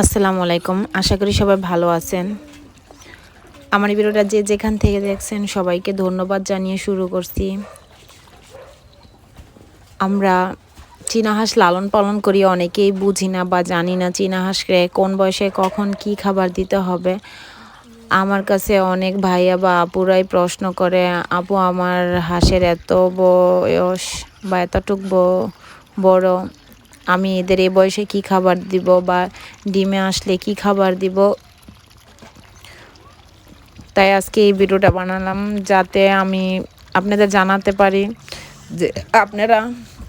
আসসালামু আলাইকুম। আশা করি সবাই ভালো আছেন। আমার ভিডিওটা যে যেখান থেকে দেখছেন সবাইকে ধন্যবাদ জানিয়ে শুরু করছি। আমরা চীনা হাঁস লালন পালন করি, অনেকেই বুঝি না বা জানি না চীনা হাঁসকে কোন বয়সে কখন কি খাবার দিতে হবে। আমার কাছে অনেক ভাইয়া বা আপুরাই প্রশ্ন করে, আপু, আমার হাঁসের এত বয়স বা এতটুক বড় আমি এদের এ বয়সে কি খাবার দিব বা ডিমে আসলে কি খাবার দিব। তাই আজকে এই ভিডিওটা বানালাম যাতে আমি আপনাদের জানাতে পারি যে আপনারা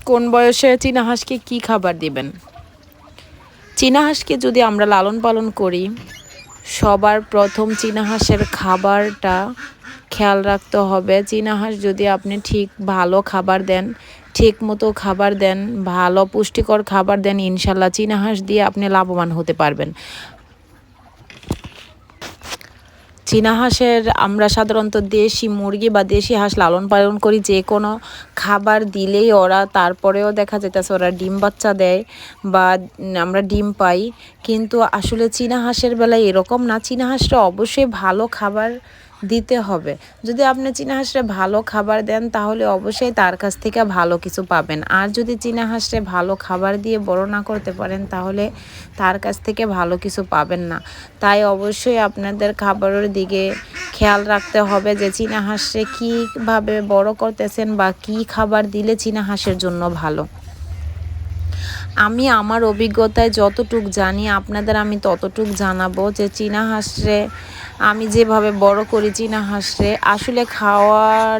কোন বয়সে চীনা হাঁসকে কী খাবার দিবেন। চীনা হাঁসকে যদি আমরা লালন পালন করি, সবার প্রথম চীনা হাঁসের খাবারটা খেয়াল রাখতে হবে। চীনা হাঁস যদি আপনি ঠিক ভালো খাবার দেন ঠিক মতো খাবার দেন, ভালো পুষ্টিকর খাবার দেন, ইনশাল্লাহ চীনা হাঁস দিয়ে আপনি লাভবান হতে পারবেন। চীনা হাঁসের আমরা সাধারণত দেশি মুরগি বা দেশি হাঁস লালন পালন করি, যে কোনো খাবার দিলেই ওরা, তারপরেও দেখা যেতেছে ওরা ডিম বাচ্চা দেয় বা আমরা ডিম পাই। কিন্তু আসলে চীনা হাঁসের বেলায় এরকম না, চীনা হাঁসটা অবশ্যই ভালো খাবার দিতে হবে। যদি আপনি চীনা হাঁসরে ভালো খাবার দেন, তাহলে অবশ্যই তার কাছ থেকে ভালো কিছু পাবেন। আর যদি চীনা হাঁসরে ভালো খাবার দিয়ে বড় না করতে পারেন, তাহলে তার কাছ থেকে ভালো কিছু পাবেন না। তাই অবশ্যই আপনাদের খাবারের দিকে খেয়াল রাখতে হবে যে চীনা হাঁসে কীভাবে বড় করতেছেন বা কি খাবার দিলে চীনা হাঁসের জন্য ভালো। আমি আমার অভিজ্ঞতায় যতটুক জানি, আপনাদের আমি ততটুক জানাব যে চীনা হাঁসরে আমি যেভাবে বড় করি চীনা হাঁসরে, আসলে খাওয়ার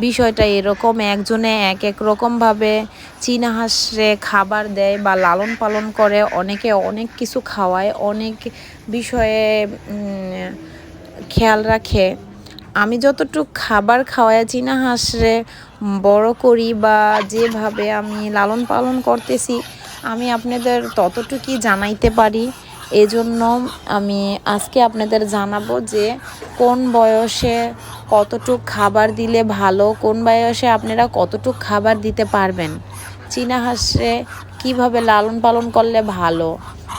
বিষয়টা এরকম, একজনে এক এক রকমভাবে চীনা হাঁসরে খাবার দেয় বা লালন পালন করে, অনেকে অনেক কিছু খাওয়ায়, অনেক বিষয়ে খেয়াল রাখে। আমি যতটুক খাবার খাওয়াই চীনা হাঁসরে, বড় করি বা যেভাবে আমি লালন পালন করতেছি আমি আপনাদের ততটুকুই জানাইতে পারি। এজন্য আমি আজকে আপনাদের জানাব যে কোন বয়সে কতটুক খাবার দিলে ভালো, কোন বয়সে আপনারা কতটুক খাবার দিতে পারবেন, চীনা হাঁসে কীভাবে লালন পালন করলে ভালো,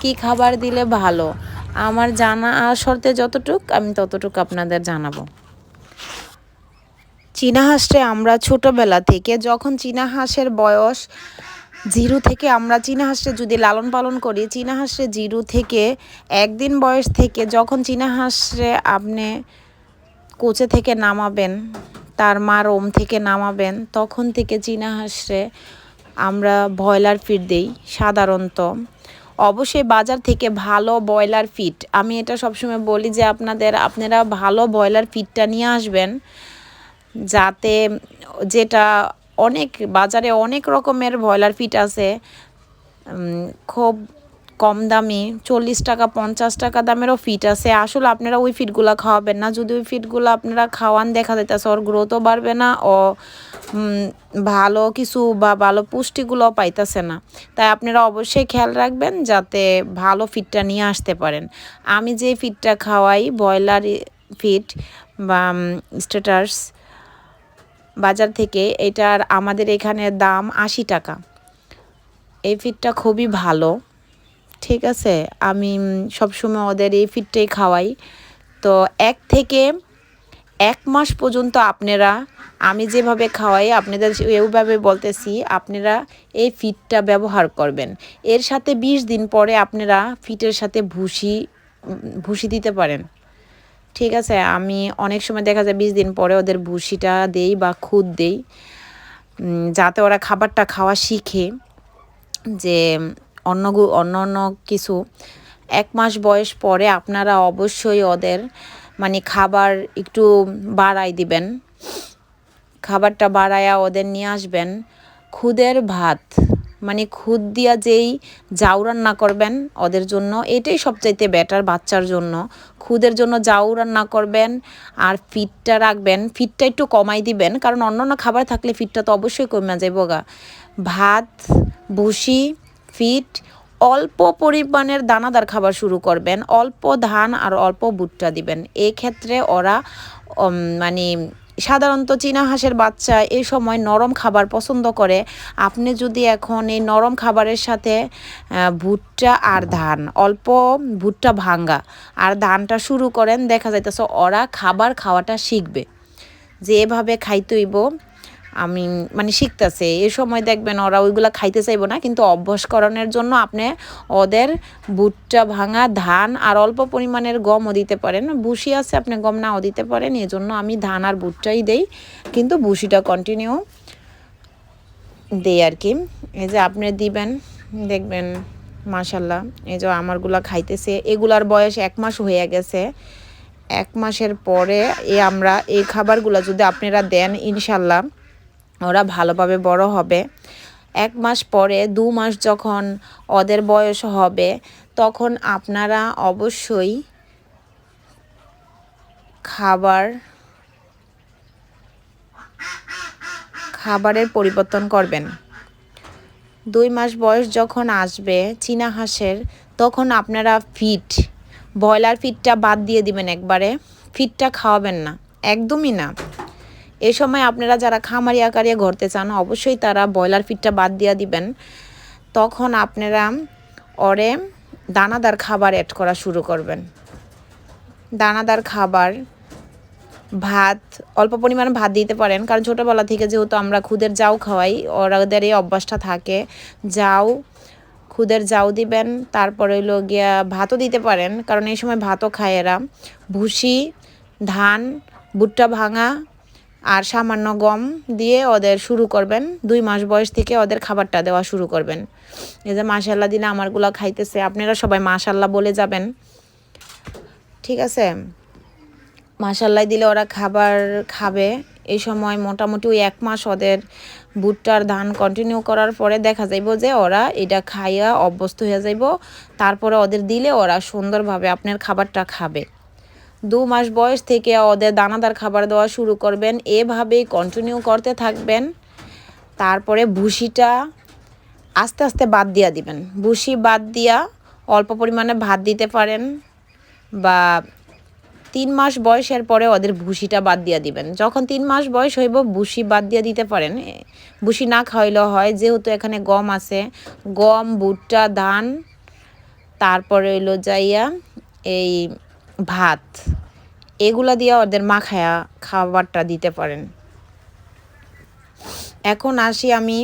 কি খাবার দিলে ভালো, আমার জানা শর্তে যতটুক আমি ততটুক আপনাদের জানাব। চীনা হাঁসে আমরা ছোটোবেলা থেকে যখন চীনা হাঁসের বয়স জিরো থেকে আমরা চীনা হাঁসে যদি লালন পালন করি, চীনা হাঁসে জিরো থেকে একদিন বয়স থেকে যখন চীনা হাঁসে আপনি কোচে থেকে নামাবেন, তার মার ওম থেকে নামাবেন, তখন থেকে চীনা হাঁসে আমরা ব্রয়লার ফিড দিই সাধারণত। অবশ্যই বাজার থেকে ভালো ব্রয়লার ফিট আমি এটা সবসময় বলি যে আপনাদের, আপনারা ভালো ব্রয়লার ফিটটা নিয়ে আসবেন, যাতে যেটা অনেক, বাজারে অনেক রকমের ব্রয়লার ফিট আছে। খুব কম দামি, চল্লিশ টাকা, পঞ্চাশ টাকা দামেরও ফিট আছে। আসলে আপনারা ওই ফিটগুলো খাওয়াবেন না। যদি ওই ফিটগুলো আপনারা খাওয়ান, দেখা যাইতেছে ওর গ্রোথও বাড়বে না, ও ভালো কিছু বা ভালো পুষ্টিগুলো পাইতেছে না। তাই আপনারা অবশ্যই খেয়াল রাখবেন যাতে ভালো ফিটটা নিয়ে আসতে পারেন। আমি যে ফিটটা খাওয়াই ব্রয়লার ফিট বা স্টেটার্স বাজার থেকে, এটার আমাদের এখানে দাম আশি টাকা। এই ফিটটা খুবই ভালো, ঠিক আছে? আমি সবসময় ওদের এই ফিটটাই খাওয়াই। তো এক থেকে এক মাস পর্যন্ত আপনারা, আমি যেভাবে খাওয়াই, আপনাদের এইভাবে বলতেছি, আপনারা এই ফিটটা ব্যবহার করবেন। এর সাথে বিশ দিন পরে আপনারা ফিটের সাথে ভুসি ভুসি দিতে পারেন। ঠিক আছে, আমি অনেক সময় দেখা যায় বিশ দিন পরে ওদের ভুসিটা দেই বা খুদ দেই যাতে ওরা খাবারটা খাওয়া শিখে যে অন্য অন্য অন্য কিছু। এক মাস বয়স পরে আপনারা অবশ্যই ওদের মানে খাবার একটু বাড়াই দিবেন। খাবারটা বাড়ায়া ওদের নিয়ে আসবেন। খুদের ভাত। মানে খুদ দিয়া যেই জাউ রান্না করবেন ওদের জন্য, এটাই সবচাইতে বেটার বাচ্চার জন্য। খুদের জন্য জাউ রান্না করবেন আর ফিটটা রাখবেন, ফিটটা একটু কমাই দিবেন, কারণ অন্য অন্য খাবার থাকলে ফিটটা তো অবশ্যই কমে যায় গা। ভাত, ভুসি, ফিট, অল্প পরিমাণের দানাদার খাবার শুরু করবেন, অল্প ধান আর অল্প ভুট্টা দিবেন। এক্ষেত্রে ওরা মানে সাধারণত চীনা হাঁসের বাচ্চা এই সময় নরম খাবার পছন্দ করে। আপনি যদি এখন এই নরম খাবারের সাথে ভুট্টা আর ধান, অল্প ভুট্টা ভাঙ্গা আর ধানটা শুরু করেন, দেখা যাইতেছে ওরা খাবার খাওয়াটা শিখবে। যে এভাবে খাইতেইব আমি মানে শিখতেছে। এ সময় দেখবেন ওরা ওইগুলা খাইতে চাইব না, কিন্তু অভ্যাসকরণের জন্য আপনি ওদের ভুট্টা ভাঙা, ধান আর অল্প পরিমাণের গমও দিতে পারেন। ভুসি আছে, আপনি গম নাও দিতে পারেন। এই জন্য আমি ধান আর ভুট্টাই দেই, কিন্তু ভুসিটা কন্টিনিউ দেই আর কি। এই যে আপনি দিবেন, দেখবেন, মাশাল্লাহ, এই যে আমারগুলা খাইতেছে। এগুলার বয়স এক মাস হয়ে গেছে। এক মাসের পরে এ আমরা এই খাবারগুলো যদি আপনারা দেন, ইনশাল্লাহ ওরা ভালোভাবে বড় হবে। এক মাস পরে, দু মাস যখন ওদের বয়স হবে, তখন আপনারা অবশ্যই খাবার, খাবারের পরিবর্তন করবেন। দুই মাস বয়স যখন আসবে, চীনা হাঁসের, তখন আপনারা ফিট, ব্রয়লার ফিটটা বাদ দিয়ে দিবেন একবারে। ফিটটা খাওয়াবেন না, একদমই না। এই সময় আপনারা যারা খামারি আকারে ঘরতে চান, অবশ্যই তারা ব্রয়লার ফিটটা বাদ দিয়ে দিবেন। তখন আপনারা ওরে দানাদার খাবার অ্যাড করা শুরু করবেন। দানাদার খাবার, ভাত, অল্প পরিমাণে ভাত দিতে পারেন, কারণ ছোটোবেলা থেকে যেহেতু আমরা খুদের যাও খাওয়াই ওদের এই অভ্যাসটা থাকে। যাও খুদের যাও দিবেন, তারপরে হইল গিয়া ভাতও দিতে পারেন, কারণ এই সময় ভাতও খায় এরা। ভুসি, ধান, ভুট্টা ভাঙা আর সামান্য গম দিয়ে ওদের শুরু করবেন। দুই মাস বয়স থেকে ওদের খাবারটা দেওয়া শুরু করবেন। এই যে মাশাল্লাহ দিলে আমারগুলো খাইতেছে। আপনারা সবাই মাশাল্লাহ বলে যাবেন। ঠিক আছে? মাসাল্লাই দিলে ওরা খাবার খাবে। এই সময় মোটামুটি ওই এক মাস ওদের ভুট্টার ধান কন্টিনিউ করার পরে দেখা যাইব যে ওরা এটা খাইয়া অভ্যস্ত হয়ে যাইব। তারপরে ওদের দিলে ওরা সুন্দরভাবে আপনার খাবারটা খাবে। দু মাস বয়স থেকে ওদের দানাদার খাবার দেওয়া শুরু করবেন। এভাবেই কন্টিনিউ করতে থাকবেন। তারপরে ভুসিটা আস্তে আস্তে বাদ দিয়া দিবেন। ভুসি বাদ দিয়া অল্প পরিমাণে ভাত দিতে পারেন বা তিন মাস বয়সের পরে ওদের ভুসিটা বাদ দিয়া দিবেন। যখন তিন মাস বয়স হইব ভুসি বাদ দিয়া দিতে পারেন। ভুসি না খাওয়াইলেও হয়। যেহেতু এখানে গম আছে, গম, ভুট্টা, ধান, তারপরে হইল যাইয়া এই ভাত, এগুলা দিয়ে ওদের মাখায়া খাবারটা দিতে পারেন। এখন আসি আমি,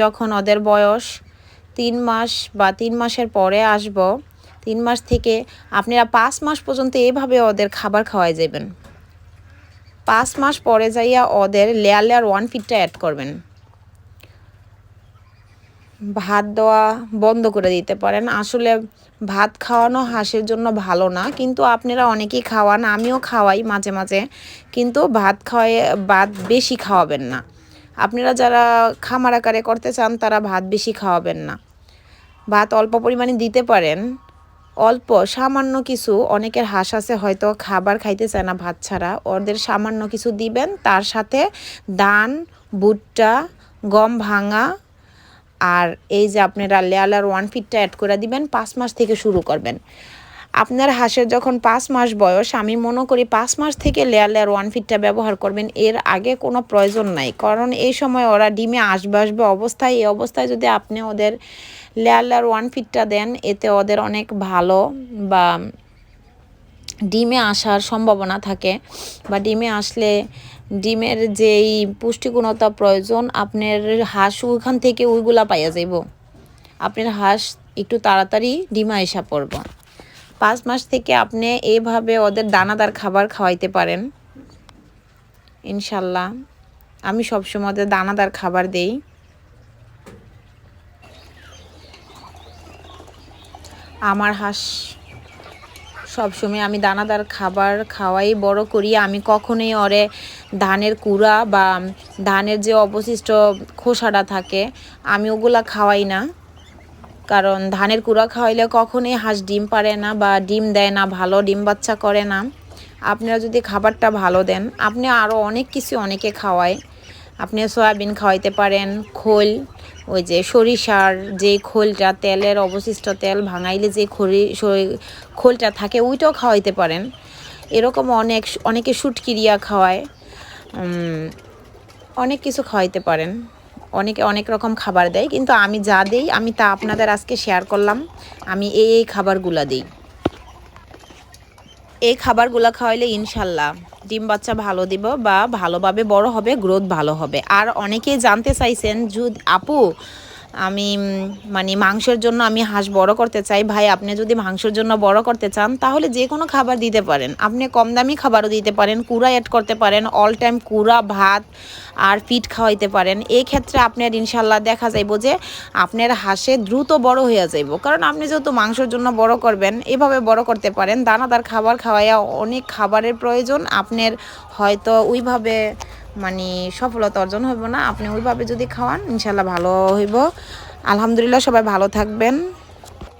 যখন ওদের বয়স তিন মাস বা তিন মাসের পরে আসব, তিন মাস থেকে আপনারা পাঁচ মাস পর্যন্ত এভাবে ওদের খাবার খাওয়াই যাবেন পাঁচ মাস পরে যাইয়া ওদের লেয়ার লেয়ার ওয়ান ফিটটা অ্যাড করবেন। ভাত দেওয়া বন্ধ করে দিতে পারেন। আসলে ভাত খাওয়ানো হাঁসের জন্য ভালো না, কিন্তু আপনারা অনেকেই খাওয়ান, আমিও খাওয়াই মাঝে মাঝে, কিন্তু ভাত খাওয়াই ভাত বেশি খাওয়াবেন না। আপনারা যারা খামার আকারে করতে চান, তারা ভাত বেশি খাওয়াবেন না। ভাত অল্প পরিমাণে দিতে পারেন, অল্প, সামান্য কিছু, অনেকের হাঁস আছে হয়তো খাবার খাইতে চায় না ভাত ছাড়া, ওদের সামান্য কিছু দিবেন, তার সাথে দান ভুট্টা, গম ভাঙা আর এই যে আপনারা লেয়ালার ওয়ান ফিটটা অ্যাড করে দিবেন, পাঁচ মাস থেকে শুরু করবেন। আপনার হাঁসের যখন পাঁচ মাস বয়স, আমি মনে করি পাঁচ মাস থেকে লেয়ার লেয়ার ওয়ান ফিটটা ব্যবহার করবেন, এর আগে কোনো প্রয়োজন নাই। কারণ এই সময় ওরা ডিমে আসবে আসবে অবস্থায়, এই অবস্থায় যদি আপনি ওদের লেয়ার লেয়ার ওয়ান ফিটটা দেন, এতে ওদের অনেক ভালো বা ডিমে আসার সম্ভাবনা থাকে। বা ডিমে আসলে ডিমের যেই পুষ্টিগুণতা প্রয়োজন, আপনার হাঁস ওইখান থেকে ওইগুলা পাইয়া যাইব। আপনার হাঁস একটু তাড়াতাড়ি ডিমা এসা পড়ব। পাঁচ মাস থেকে আপনি এভাবে ওদের দানাদার খাবার খাওয়াইতে পারেন। ইনশাল্লাহ। আমি সবসময় ওদের দানাদার খাবার দেই। আমার হাঁস সবসময় আমি দানাদার খাবার খাওয়াই, বড় করি। আমি কখনোই ওরে ধানের কুড়া বা ধানের যে অবশিষ্ট খোসাটা থাকে, আমি ওগুলা খাওয়াই না। কারণ ধানের কুড়া খাওয়াইলে কখনোই হাঁস ডিম পারে না বা ডিম দেয় না, ভালো ডিম বাচ্চা করে না। আপনারা যদি খাবারটা ভালো দেন, আপনি আরও অনেক কিছু অনেকে খাওয়ায়। আপনি সয়াবিন খাওয়াইতে পারেন, খোল ওই যে সরিষার যে খোলটা, তেলের অবশিষ্ট তেল ভাঙাইলে যে খড়ি খোলটা থাকে, ওইটাও খাওয়াইতে পারেন। এরকম অনেক অনেকে সুটকিরিয়া খাওয়ায় অনেক কিছু খাওয়াইতে পারেন। অনেকে অনেক রকম খাবার দেয়, কিন্তু আমি যা দেই, আমি তা আপনাদের আজকে শেয়ার করলাম। আমি এই এই খাবারগুলা দিই। এই খাবারগুলো খাওয়াইলে ইনশাল্লাহ ডিম বাচ্চা ভালো দিব বা ভালোভাবে বড় হবে গ্রোথ ভালো হবে। আর অনেকেই জানতে চাইছেন যদি আপু আমি মানে মাংসের জন্য আমি হাঁস বড় করতে চাই। ভাই, আপনি যদি মাংসের জন্য বড় করতে চান, তাহলে যে কোনো খাবার দিতে পারেন। আপনি কম দামি খাবারও দিতে পারেন, কুড়া অ্যাড করতে পারেন অল টাইম কুড়া, ভাত আর ফিট খাওয়াইতে পারেন। এই ক্ষেত্রে আপনার ইনশাল্লাহ দেখা যাইব যে, আপনার হাঁসে দ্রুত বড় হয়ে যাইব। কারণ আপনি যেহেতু মাংসের জন্য বড় করবেন, এভাবে বড় করতে পারেন। দানাদার খাবার খাওয়াইয়া অনেক খাবারের প্রয়োজন। আপনার হয়তো ওইভাবে মানে সফলতা অর্জন হইব না, আপনি ওইভাবে যদি খাওয়ান ইনশাল্লাহ ভালো হইব। আলহামদুলিল্লাহ, সবাই ভালো থাকবেন।